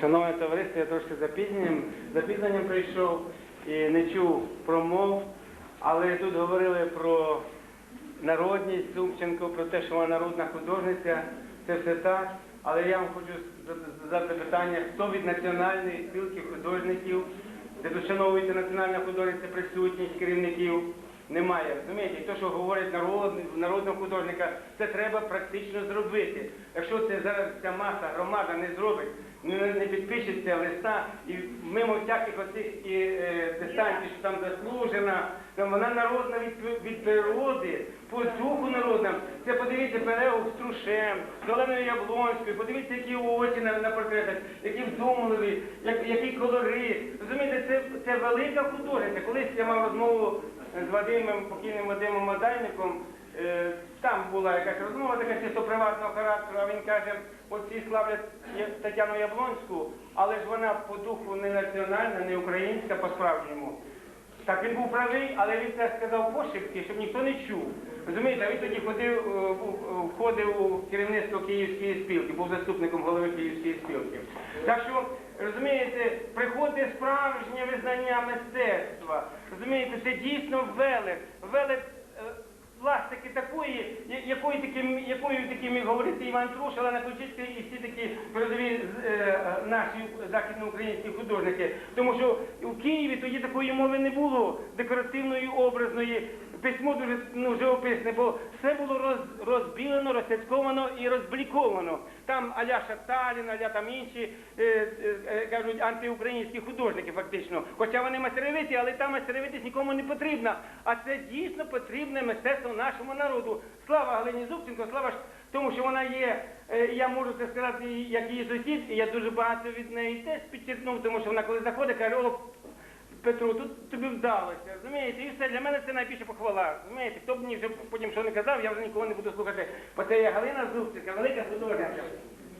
Шановне товариство, я трошки запізненням, запізненням прийшов і не чув промов, але тут говорили про народність Зубченко, про те, що вона народна художниця, це все так. Але я вам хочу задати питання, хто від національної спілки художників, де тут шановується національна художниця, присутність керівників, немає. Розумієте, І те, що говорять народ, народного художника, це треба практично зробити. Якщо це зараз ця маса, громада не зробить, не, не підпишеться листа, і мимо всяких оцих і, е, дистанцій, що там заслужена, там вона народна від, від природи, по духу народним. Це подивіться переух з Трушем, з Оленою Яблонською, подивіться, які очі на, на портретах, які вдумливі, як, який колорит. Розумієте, це, це велика художниця. Колись я мав розмову з Вадимом, покійним Вадимом Мадайником. Е, Там була якась розмова така чисто приватного характеру, а він каже, всі славлять Тетяну Яблонську, але ж вона по духу не національна, не українська по-справжньому. Так він був правий, але він це сказав пошепки, щоб ніхто не чув. Розумієте, а він тоді ходив, е, у- входив у керівництво Київської спілки, був заступником голови Київської спілки. Так що, розумієте, приходить справжнє визнання мистецтва. Розумієте, це дійсно велик. Велик пластики такої, якої таки, якою таки міг говорити Іван Труш, Олена Ключицька і всі такі передові е, наші західноукраїнські художники. Тому що у Києві тоді такої мови не було, декоративної, образної, письмо дуже ну, живописне, бо все було роз, розбілено, розсяцьковано і розбліковано. Там аля Шаталін, аля там інші е, е, е, кажуть антиукраїнські художники фактично. Хоча вони мастеровиті, але та мастеровитість нікому не потрібна. А це дійсно потрібне мистецтво нашому народу. Слава Галині Зубченко, слава тому, що вона є, е, я можу це сказати, як її сусід, і я дуже багато від неї теж підчеркнув, тому що вона коли заходить, каже, о, Петро, тут тобі вдалося, розумієте? І все, для мене це найбільша похвала. Розумієте, хто б мені вже потім що не казав, я вже нікого не буду слухати. Бо це є Галина Зубченка, велика художниця.